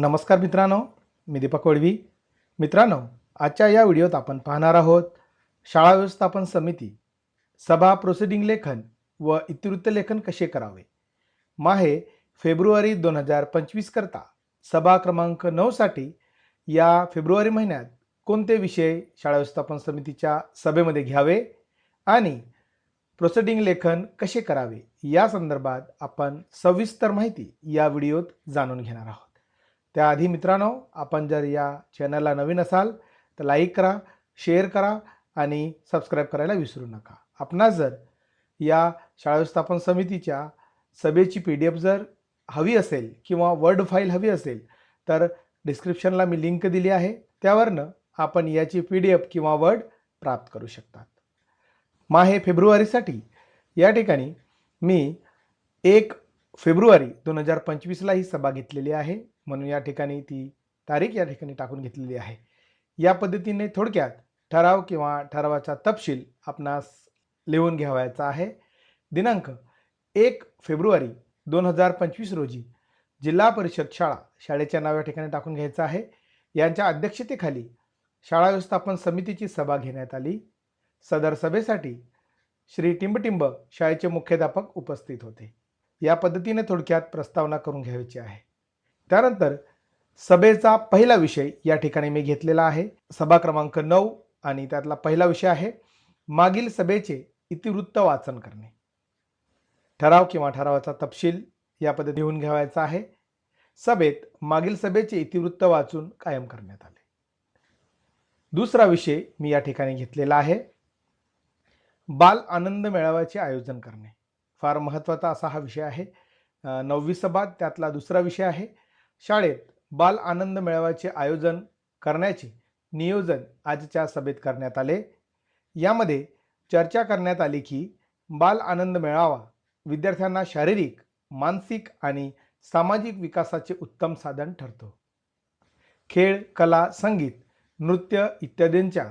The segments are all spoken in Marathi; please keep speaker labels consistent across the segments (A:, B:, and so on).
A: नमस्कार मित्रांनो मी दीपक वडवी मित्रांनो आजच्या या व्हिडिओत आपण पाहणार आहोत शाळा व्यवस्थापन समिती सभा प्रोसिडिंग लेखन व इतिवृत्त लेखन कसे करावे? माहे फेब्रुवारी दोन हजार पंचवीस करता सभा क्रमांक नऊसाठी या फेब्रुवारी महिन्यात कोणते विषय शाळा व्यवस्थापन समितीच्या सभेमध्ये घ्यावे आणि प्रोसिडिंग लेखन कसे करावे? या संदर्भात आपण सविस्तर माहिती या व्हिडिओत जाणून घेणार आहोत. त्याआधी मित्रांनो आपण जर या चॅनलला नवीन असाल तर लाईक करा शेअर करा आणि सबस्क्राईब करायला विसरू नका. आपणास जर या शाळा व्यवस्थापन समितीच्या सभेची पी डी एफ जर हवी असेल किंवा वर्ड फाईल हवी असेल तर डिस्क्रिप्शनला मी लिंक दिली आहे. त्यावरनं आपण याची पी डी एफ किंवा वर्ड प्राप्त करू शकतात. मा हे फेब्रुवारीसाठी. या ठिकाणी मी एक फेब्रुवारी दोन हजार पंचवीसला ही सभा घेतलेली आहे. म्हणून या ठिकाणी ती तारीख या ठिकाणी टाकून घेतलेली आहे. या पद्धतीने थोडक्यात ठराव किंवा ठरावाचा तपशील आपणास लिहून घ्यावायचा आहे. दिनांक एक फेब्रुवारी दोन हजार पंचवीस रोजी जिल्हा परिषद शाळा शाळेच्या नाव या ठिकाणी टाकून घ्यायचं आहे. यांच्या अध्यक्षतेखाली शाळा व्यवस्थापन समितीची सभा घेण्यात आली. सदर सभेसाठी श्री टिंबटिंब शाळेचे मुख्याध्यापक उपस्थित होते. या पद्धतीने थोडक्यात प्रस्तावना करून घ्यायची आहे. त्यानंतर सभेचा पहिला विषय या ठिकाणी मी घेतलेला आहे. सभा क्रमांक नऊ आणि त्यातला पहिला विषय आहे मागील सभेचे इतिवृत्त वाचन करणे. ठराव किंवा ठरावाचा तपशील या पद्धती लिहून घ्यावायचा आहे. सभेत मागील सभेचे इतिवृत्त वाचून कायम करण्यात आले. दुसरा विषय मी या ठिकाणी घेतलेला आहे. बाल आनंद मेळाव्याचे आयोजन करणे. फार महत्त्वाचा असा हा विषय आहे. नववी सभा त्यातला दुसरा विषय आहे. शाळेत बाल आनंद मेळाव्याचे आयोजन करण्याचे नियोजन आजच्या सभेत करण्यात आले. यामध्ये चर्चा करण्यात आली की बाल आनंद मेळावा विद्यार्थ्यांना शारीरिक मानसिक आणि सामाजिक विकासाचे उत्तम साधन ठरतो. खेळ कला संगीत नृत्य इत्यादींच्या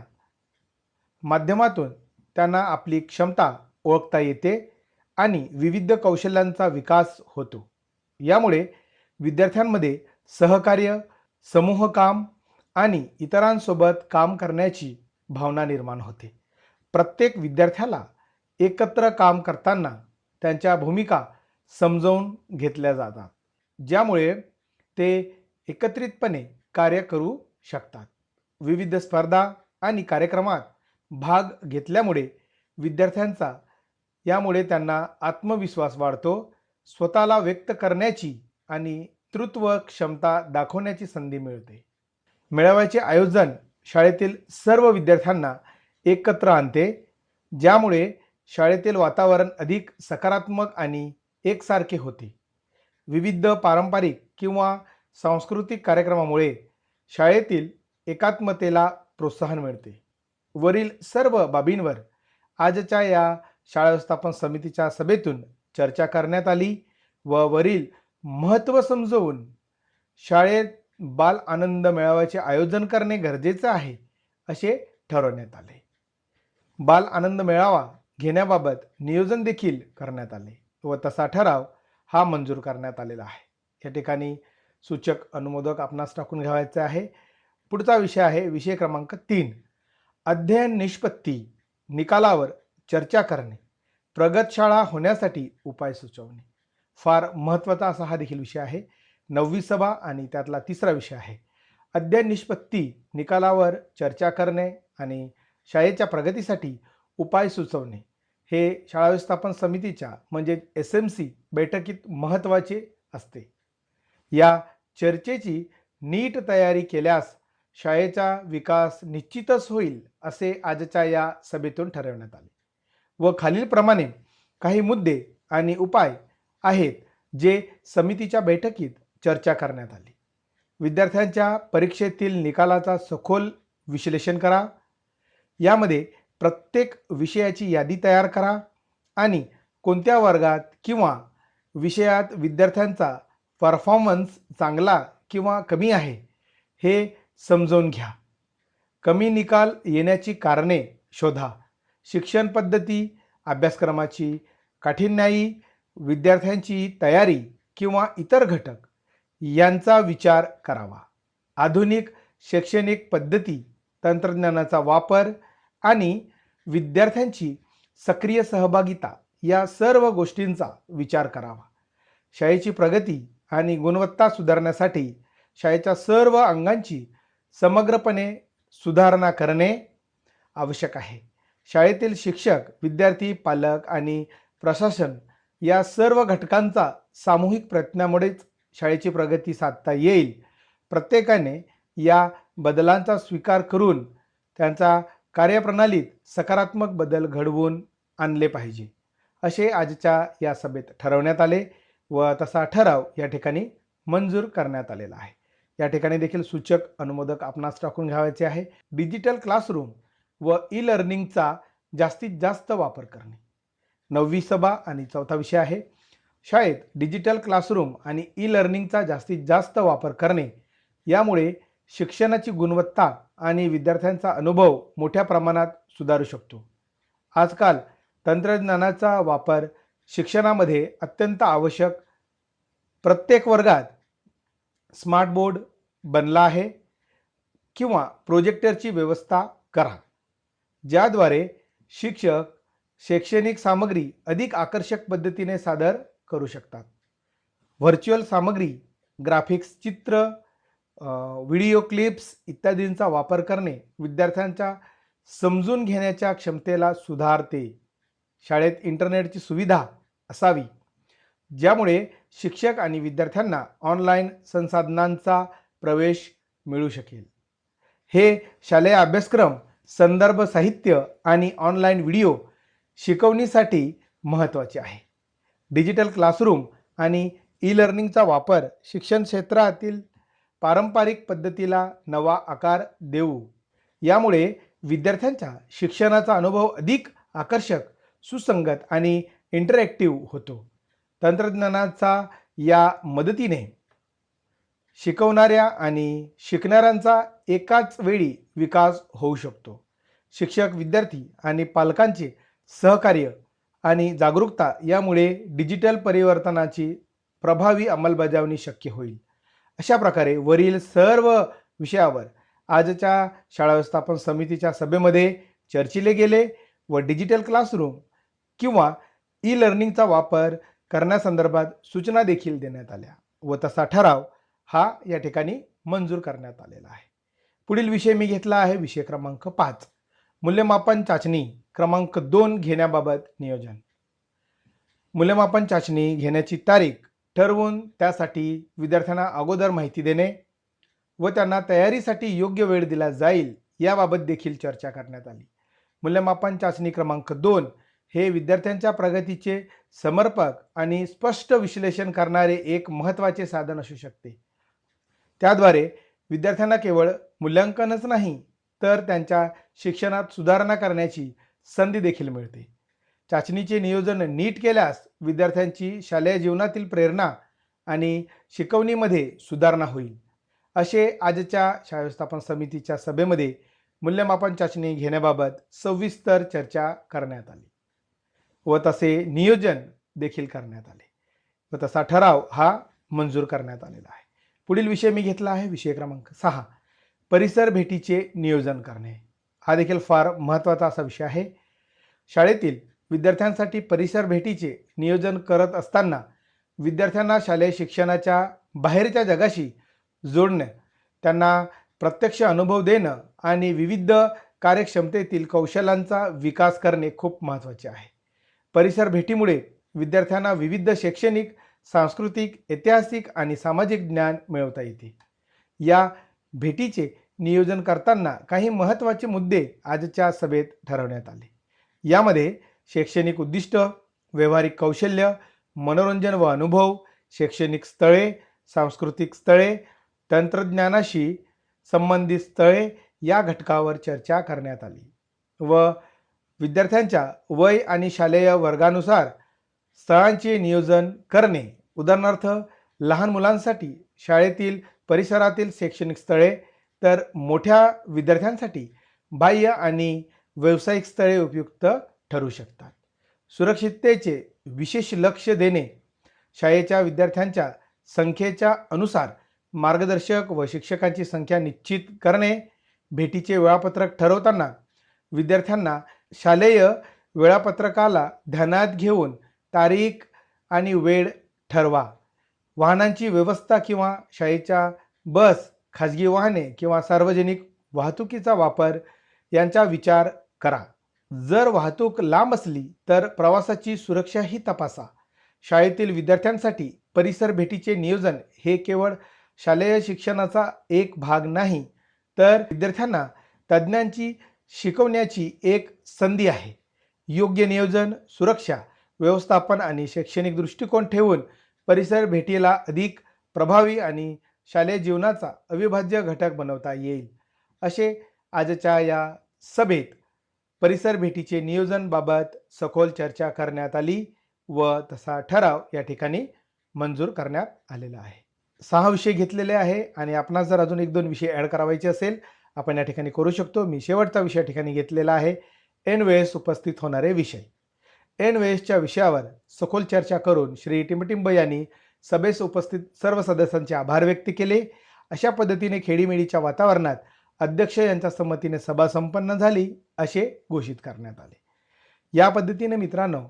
A: माध्यमातून त्यांना आपली क्षमता ओळखता येते आणि विविध कौशल्यांचा विकास होतो. यामुळे विद्यार्थ्यांमध्ये सहकार्य समूह काम आणि इतरांसोबत काम करण्याची भावना निर्माण होते. प्रत्येक विद्यार्थ्याला एकत्र काम करताना त्यांच्या भूमिका समजावून घेतल्या जातात ज्यामुळे ते एकत्रितपणे कार्य करू शकतात. विविध स्पर्धा आणि कार्यक्रमात भाग घेतल्यामुळे विद्यार्थ्यांचा यामुळे त्यांना आत्मविश्वास वाढतो स्वतःला व्यक्त करण्याची आणि तृत्व क्षमता दाखवण्याची संधी मिळते. मेळाव्याचे आयोजन शाळेतील सर्व विद्यार्थ्यांना एकत्र आणते ज्यामुळे शाळेतील वातावरण अधिक सकारात्मक आणि एकसारखे होते. विविध पारंपरिक किंवा सांस्कृतिक कार्यक्रमामुळे शाळेतील एकात्मतेला प्रोत्साहन मिळते. वरील सर्व बाबींवर आजच्या या शाळा व्यवस्थापन समितीच्या सभेतून चर्चा करण्यात आली व वरील महत्त्व समजवून शाळेत बाल आनंद मेळाव्याचे आयोजन करणे गरजेचे आहे असे ठरवण्यात आले. बाल आनंद मेळावा घेण्याबाबत नियोजन देखील करण्यात आले व तसा ठराव हा मंजूर करण्यात आलेला आहे. या ठिकाणी सूचक अनुमोदक आपणास टाकून घ्यावायचे आहे. पुढचा विषय आहे विषय क्रमांक तीन. अध्ययन निष्पत्ती निकालावर चर्चा करणे प्रगतशाळा होण्यासाठी उपाय सुचवणे. फार महत्त्वाचा असा हा देखील विषय आहे. नववी सभा आणि त्यातला तिसरा विषय आहे. अध्ययन निष्पत्ती निकालावर चर्चा करणे आणि शाळेच्या प्रगतीसाठी उपाय सुचवणे हे शाळा व्यवस्थापन समितीच्या म्हणजे एस एम सी बैठकीत महत्त्वाचे असते. या चर्चेची नीट तयारी केल्यास शाळेचा विकास निश्चितच होईल असे आजच्या या सभेतून ठरवण्यात आले. व खालीलप्रमाणे काही मुद्दे आणि उपाय आहेत जे समितीच्या बैठकीत चर्चा करण्यात आली. विद्यार्थ्यांच्या परीक्षेतील निकालाचा सखोल विश्लेषण करा. यामध्ये प्रत्येक विषयाची यादी तयार करा आणि कोणत्या वर्गात किंवा विषयात विद्यार्थ्यांचा परफॉर्मन्स चांगला किंवा कमी आहे हे समजून घ्या. कमी निकाल येण्याची कारणे शोधा. शिक्षण पद्धती अभ्यासक्रमाची काठिण्याई विद्यार्थ्यांची तयारी किंवा इतर घटक यांचा विचार करावा. आधुनिक शैक्षणिक पद्धती तंत्रज्ञानाचा वापर आणि विद्यार्थ्यांची सक्रिय सहभागिता या सर्व गोष्टींचा विचार करावा. शाळेची प्रगती आणि गुणवत्ता सुधारण्यासाठी शाळेच्या सर्व अंगांची समग्रपणे सुधारणा करणे आवश्यक आहे. शाळेतील शिक्षक विद्यार्थी पालक आणि प्रशासन या सर्व घटकांचा सामूहिक प्रयत्नामुळेच शाळेची प्रगती साधता येईल. प्रत्येकाने या बदलांचा स्वीकार करून त्यांचा कार्यप्रणालीत सकारात्मक बदल घडवून आणले पाहिजे. असे आजच्या या सभेत ठरवण्यात आले व तसा ठराव या ठिकाणी मंजूर करण्यात आलेला आहे. या ठिकाणी देखील सूचक अनुमोदक आपणास टाकून घ्यावायचे आहे. डिजिटल क्लासरूम व ई लर्निंगचा जास्तीत जास्त वापर करणे. नववी सभा आणि चौथा विषय आहे. शाळेत डिजिटल क्लासरूम आणि ई लर्निंगचा जास्तीत जास्त वापर करणे यामुळे शिक्षणाची गुणवत्ता आणि विद्यार्थ्यांचा अनुभव मोठ्या प्रमाणात सुधारू शकतो. आजकाल तंत्रज्ञानाचा वापर शिक्षणामध्ये अत्यंत आवश्यक प्रत्येक वर्गात स्मार्ट बोर्ड बनला आहे किंवा प्रोजेक्टरची व्यवस्था करा ज्याद्वारे शिक्षक शैक्षणिक सामग्री अधिक आकर्षक पद्धतीने सादर करू शकतात. व्हर्च्युअल सामग्री ग्राफिक्स चित्र व्हिडिओ क्लिप्स इत्यादींचा वापर करणे विद्यार्थ्यांच्या समजून घेण्याच्या क्षमतेला सुधारते. शाळेत इंटरनेटची सुविधा असावी. ज्यामुळे शिक्षक आणि विद्यार्थ्यांना ऑनलाईन संसाधनांचा प्रवेश मिळू शकेल. हे शालेय अभ्यासक्रम संदर्भ साहित्य आणि ऑनलाईन व्हिडिओ शिकवणीसाठी महत्त्वाचे आहे. डिजिटल क्लासरूम आणि ई लर्निंगचा वापर शिक्षण क्षेत्रातील पारंपरिक पद्धतीला नवा आकार देऊ. यामुळे विद्यार्थ्यांच्या शिक्षणाचा अनुभव अधिक आकर्षक सुसंगत आणि इंटरॅक्टिव्ह होतो. तंत्रज्ञानाचा या मदतीने शिकवणाऱ्या आणि शिकणाऱ्यांचा एकाच वेळी विकास होऊ शकतो. शिक्षक विद्यार्थी आणि पालकांचे सहकार्य आणि जागरूकता यामुळे डिजिटल परिवर्तनाची प्रभावी अंमलबजावणी शक्य होईल. अशा प्रकारे वरील सर्व विषयावर आजच्या शाळा व्यवस्थापन समितीच्या सभेमध्ये चर्चिले गेले व डिजिटल क्लासरूम किंवा ई लर्निंगचा वापर करण्यासंदर्भात सूचना देखील देण्यात आल्या व तसा ठराव हा या ठिकाणी मंजूर करण्यात आलेला आहे. पुढील विषय मी घेतला आहे विषय क्रमांक पाच. मूल्यमापन चाचणी क्रमांक दोन घेण्याबाबत नियोजन. मूल्यमापन चाचणी घेण्याची तारीख ठरवून त्यासाठी विद्यार्थ्यांना अगोदर माहिती देणे व त्यांना तयारीसाठी योग्य वेळ दिला जाईल याबाबत देखील चर्चा करण्यात आली. मूल्यमापन चाचणी क्रमांक दोन हे विद्यार्थ्यांच्या प्रगतीचे समर्पक आणि स्पष्ट विश्लेषण करणारे एक महत्त्वाचे साधन असू शकते. त्याद्वारे विद्यार्थ्यांना केवळ मूल्यांकनच नाही तर त्यांच्या शिक्षणात सुधारणा करण्याची संधी देखील मिळते. चाचणीचे नियोजन नीट केल्यास विद्यार्थ्यांची शालेय जीवनातील प्रेरणा आणि शिकवणीमध्ये सुधारणा होईल. असे आजच्या शाळा व्यवस्थापन समितीच्या सभेमध्ये मूल्यमापन चाचणी घेण्याबाबत सविस्तर चर्चा करण्यात आली व तसे नियोजन देखील करण्यात आले व तसा ठराव हा मंजूर करण्यात आलेला आहे. पुढील विषय मी घेतला आहे. विषय क्रमांक सहा. परिसर भेटीचे नियोजन करणे. हा देखील फार महत्त्वाचा असा विषय आहे. शाळेतील विद्यार्थ्यांसाठी परिसर भेटीचे नियोजन करत असताना विद्यार्थ्यांना शालेय शिक्षणाच्या बाहेरच्या जगाशी जोडणं त्यांना प्रत्यक्ष अनुभव देणं आणि विविध कार्यक्षमतेतील कौशल्यांचा विकास करणे खूप महत्त्वाचे आहे. परिसर भेटीमुळे विद्यार्थ्यांना विविध शैक्षणिक सांस्कृतिक ऐतिहासिक आणि सामाजिक ज्ञान मिळवता येते. या भेटीचे नियोजन करताना काही महत्त्वाचे मुद्दे आजच्या सभेत ठरवण्यात आले. यामध्ये शैक्षणिक उद्दिष्ट व्यावहारिक कौशल्य मनोरंजन व अनुभव शैक्षणिक स्थळे सांस्कृतिक स्थळे तंत्रज्ञानाशी संबंधित स्थळे या घटकावर चर्चा करण्यात आली व विद्यार्थ्यांच्या वय आणि शालेय वर्गानुसार स्थळांचे नियोजन करणे उदाहरणार्थ लहान मुलांसाठी शाळेतील परिसरातील शैक्षणिक स्थळे तर मोठ्या विद्यार्थ्यांसाठी बाह्य आणि व्यावसायिक स्थळे उपयुक्त ठरू शकतात. सुरक्षिततेचे विशेष लक्ष देणे शाळेच्या विद्यार्थ्यांच्या संख्येच्या अनुसार मार्गदर्शक व शिक्षकांची संख्या निश्चित करणे भेटीचे वेळापत्रक ठरवताना विद्यार्थ्यांना शालेय वेळापत्रकाला ध्यानात घेऊन तारीख आणि वेळ ठरवा. वाहनांची व्यवस्था किंवा शाळेच्या बस खाजगी वाहने किंवा सार्वजनिक वाहतुकीचा वापर यांचा विचार करा. जर वाहतूक लांब असली तर प्रवासाची सुरक्षाही तपासा. शाळेतील विद्यार्थ्यांसाठी परिसर भेटीचे नियोजन हे केवळ शालेय शिक्षणाचा एक भाग नाही तर विद्यार्थ्यांना तज्ज्ञांची शिकवण्याची एक संधी आहे. योग्य नियोजन सुरक्षा व्यवस्थापन आणि शैक्षणिक दृष्टिकोन ठेवून परिसर भेटीला अधिक प्रभावी आणि शालेय जीवनाचा अविभाज्य घटक बनवता येईल. असे आजच्या या सभेत परिसर भेटीचे नियोजनबाबत सखोल चर्चा करण्यात आली व तसा ठराव या ठिकाणी मंजूर करण्यात आलेला आहे. सहा विषय घेतलेले आहे आणि आपणास जर अजून एक दोन विषय ॲड करावायचे असेल आपण या ठिकाणी करू शकतो. मी शेवटचा विषय या ठिकाणी घेतलेला आहे एन वेळेस उपस्थित होणारे विषय. एन वेळेसच्या विषयावर सखोल चर्चा करून श्री टिंबटिंब यांनी सभेस उपस्थित सर्व सदस्यांचे आभार व्यक्त केले. अशा पद्धतीने खेडीमेडीच्या वातावरणात अध्यक्ष यांच्या संमतीने सभा संपन्न झाली असे घोषित करण्यात आले. या पद्धतीने मित्रांनो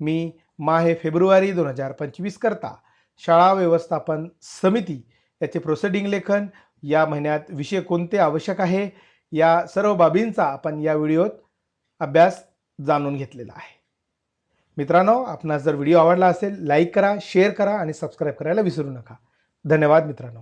A: मी माहे फेब्रुवारी दोन हजार पंचवीस करता शाळा व्यवस्थापन समिती याचे प्रोसिडिंग लेखन या महिन्यात विषय कोणते आवश्यक आहे या सर्व बाबींचा आपण या व्हिडिओत अभ्यास जाणून घेतलेला आहे. मित्रांनो आपणास जर व्हिडिओ आवडला असेल लाईक करा शेअर करा आणि सबस्क्राईब करायला विसरू नका. धन्यवाद मित्रांनो.